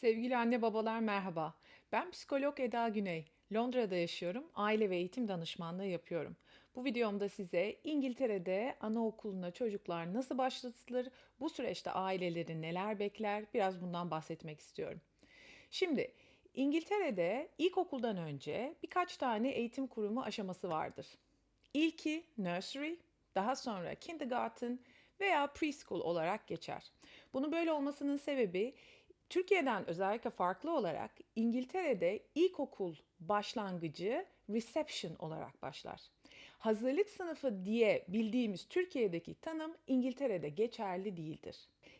Sevgili anne babalar merhaba. Ben psikolog Eda Güney. Londra'da yaşıyorum. Aile ve eğitim danışmanlığı yapıyorum. Bu videomda size İngiltere'de anaokuluna çocuklar nasıl başlatılır, bu süreçte aileleri neler bekler, biraz bundan bahsetmek istiyorum. Şimdi İngiltere'de ilkokuldan önce birkaç tane eğitim kurumu aşaması vardır. İlki nursery, daha sonra kindergarten veya preschool olarak geçer. Bunun böyle olmasının sebebi Türkiye'den özellikle farklı olarak İngiltere'de ilkokul başlangıcı reception olarak başlar. Hazırlık sınıfı diye bildiğimiz Türkiye'deki tanım İngiltere'de geçerli değildir.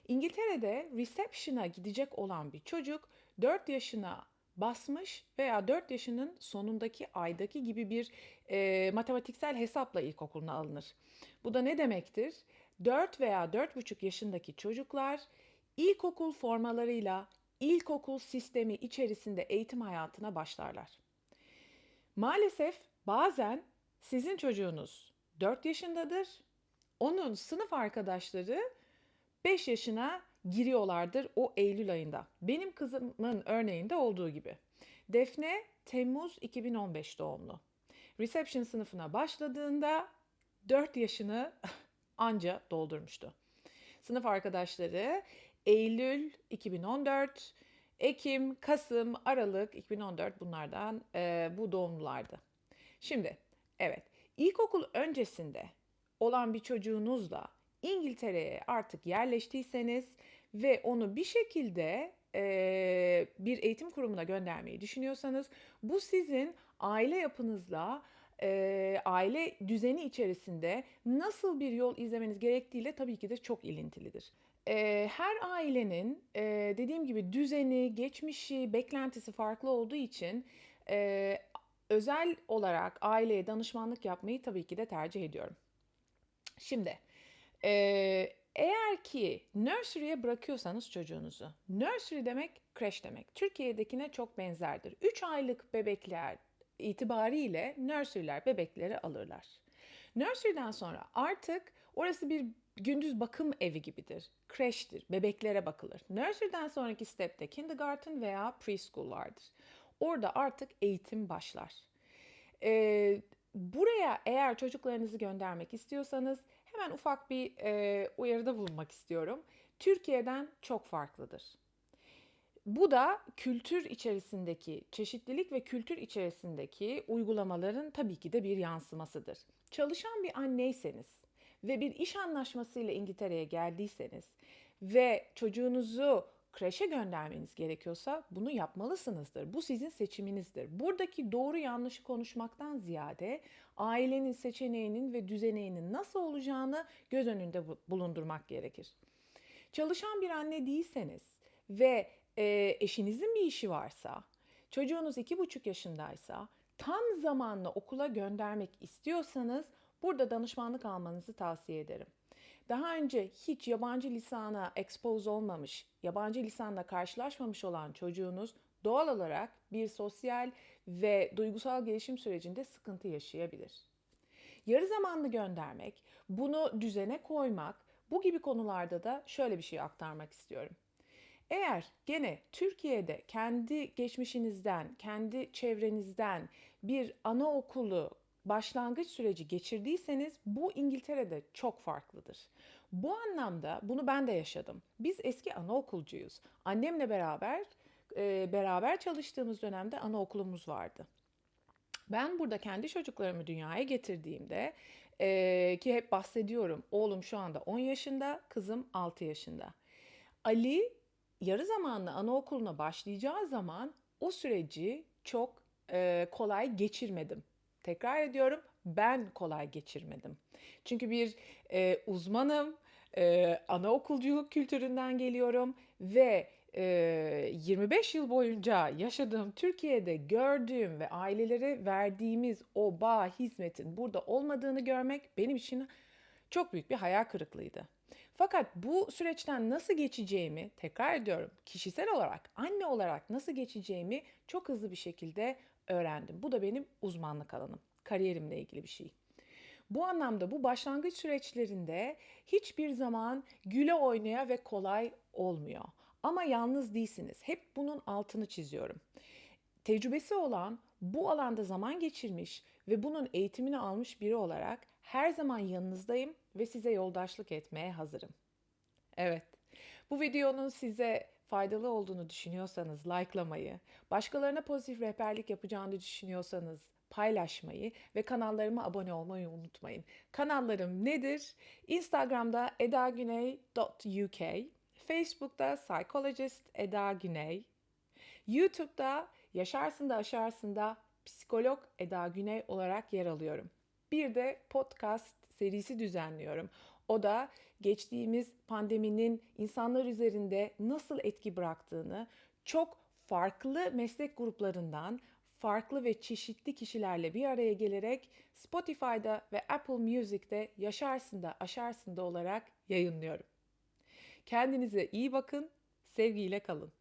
İngiltere'de reception'a gidecek olan bir çocuk 4 yaşına basmış veya 4 yaşının sonundaki aydaki gibi bir e, matematiksel hesapla ilkokuluna alınır. Bu da ne demektir? 4 veya 4,5 yaşındaki çocuklar ilkokul formalarıyla ilkokul sistemi içerisinde eğitim hayatına başlarlar. Maalesef bazen sizin çocuğunuz 4 yaşındadır. Onun sınıf arkadaşları 5 yaşına giriyorlardır o Eylül ayında. Benim kızımın örneğinde olduğu gibi. Defne Temmuz 2015 doğumlu. Reception sınıfına başladığında 4 yaşını anca doldurmuştu. Sınıf arkadaşları Eylül 2014, Ekim, Kasım, Aralık 2014 bunlardan e, bu doğumlulardı. Şimdi evet ilkokul öncesinde olan bir çocuğunuzla İngiltere'ye artık yerleştiyseniz ve onu bir şekilde e, bir eğitim kurumuna göndermeyi düşünüyorsanız bu sizin aile yapınızla e, aile düzeni içerisinde nasıl bir yol izlemeniz gerektiğiyle tabii ki de çok ilintilidir. E, her ailenin e, dediğim gibi düzeni, geçmişi, beklentisi farklı olduğu için e, özel olarak aileye danışmanlık yapmayı tabii ki de tercih ediyorum. Şimdi e, eğer ki nursery'e bırakıyorsanız çocuğunuzu, nursery demek kreş demek. Türkiye'dekine çok benzerdir. 3 aylık bebekler itibariyle nursery'ler bebekleri alırlar. Nursery'den sonra artık orası bir gündüz bakım evi gibidir. Kreştir, bebeklere bakılır. Nursery'den sonraki stepte kindergarten veya preschool vardır. Orada artık eğitim başlar. Ee, buraya eğer çocuklarınızı göndermek istiyorsanız hemen ufak bir e, uyarıda bulunmak istiyorum. Türkiye'den çok farklıdır. Bu da kültür içerisindeki çeşitlilik ve kültür içerisindeki uygulamaların tabii ki de bir yansımasıdır. Çalışan bir anneyseniz ve bir iş anlaşmasıyla İngiltere'ye geldiyseniz ve çocuğunuzu kreşe göndermeniz gerekiyorsa bunu yapmalısınızdır. Bu sizin seçiminizdir. Buradaki doğru yanlışı konuşmaktan ziyade ailenin seçeneğinin ve düzeneğinin nasıl olacağını göz önünde bulundurmak gerekir. Çalışan bir anne değilseniz ve e, eşinizin bir işi varsa, çocuğunuz iki buçuk yaşındaysa, tam zamanlı okula göndermek istiyorsanız burada danışmanlık almanızı tavsiye ederim. Daha önce hiç yabancı lisana expose olmamış, yabancı lisanla karşılaşmamış olan çocuğunuz doğal olarak bir sosyal ve duygusal gelişim sürecinde sıkıntı yaşayabilir. Yarı zamanlı göndermek, bunu düzene koymak, bu gibi konularda da şöyle bir şey aktarmak istiyorum. Eğer gene Türkiye'de kendi geçmişinizden, kendi çevrenizden bir anaokulu başlangıç süreci geçirdiyseniz bu İngiltere'de çok farklıdır. Bu anlamda bunu ben de yaşadım. Biz eski anaokulcuyuz. Annemle beraber e, beraber çalıştığımız dönemde anaokulumuz vardı. Ben burada kendi çocuklarımı dünyaya getirdiğimde e, ki hep bahsediyorum oğlum şu anda 10 yaşında, kızım 6 yaşında. Ali yarı zamanlı anaokuluna başlayacağı zaman o süreci çok e, kolay geçirmedim. Tekrar ediyorum ben kolay geçirmedim. Çünkü bir e, uzmanım, e, anaokulculuk kültüründen geliyorum ve e, 25 yıl boyunca yaşadığım Türkiye'de gördüğüm ve ailelere verdiğimiz o bağ hizmetin burada olmadığını görmek benim için çok büyük bir hayal kırıklığıydı. Fakat bu süreçten nasıl geçeceğimi tekrar ediyorum kişisel olarak anne olarak nasıl geçeceğimi çok hızlı bir şekilde öğrendim. Bu da benim uzmanlık alanım, kariyerimle ilgili bir şey. Bu anlamda bu başlangıç süreçlerinde hiçbir zaman güle oynaya ve kolay olmuyor. Ama yalnız değilsiniz. Hep bunun altını çiziyorum. Tecrübesi olan, bu alanda zaman geçirmiş ve bunun eğitimini almış biri olarak her zaman yanınızdayım ve size yoldaşlık etmeye hazırım. Evet, bu videonun size faydalı olduğunu düşünüyorsanız likelamayı, başkalarına pozitif rehberlik yapacağını düşünüyorsanız paylaşmayı ve kanallarıma abone olmayı unutmayın. Kanallarım nedir? Instagram'da edaguney.uk, Facebook'ta Psychologist Eda Güney, YouTube'da Yaşarsın da Aşarsın da Psikolog Eda Güney olarak yer alıyorum. Bir de podcast serisi düzenliyorum. O da geçtiğimiz pandeminin insanlar üzerinde nasıl etki bıraktığını çok farklı meslek gruplarından farklı ve çeşitli kişilerle bir araya gelerek Spotify'da ve Apple Music'te Yaşarsın da Aşarsın da olarak yayınlıyorum. Kendinize iyi bakın, sevgiyle kalın.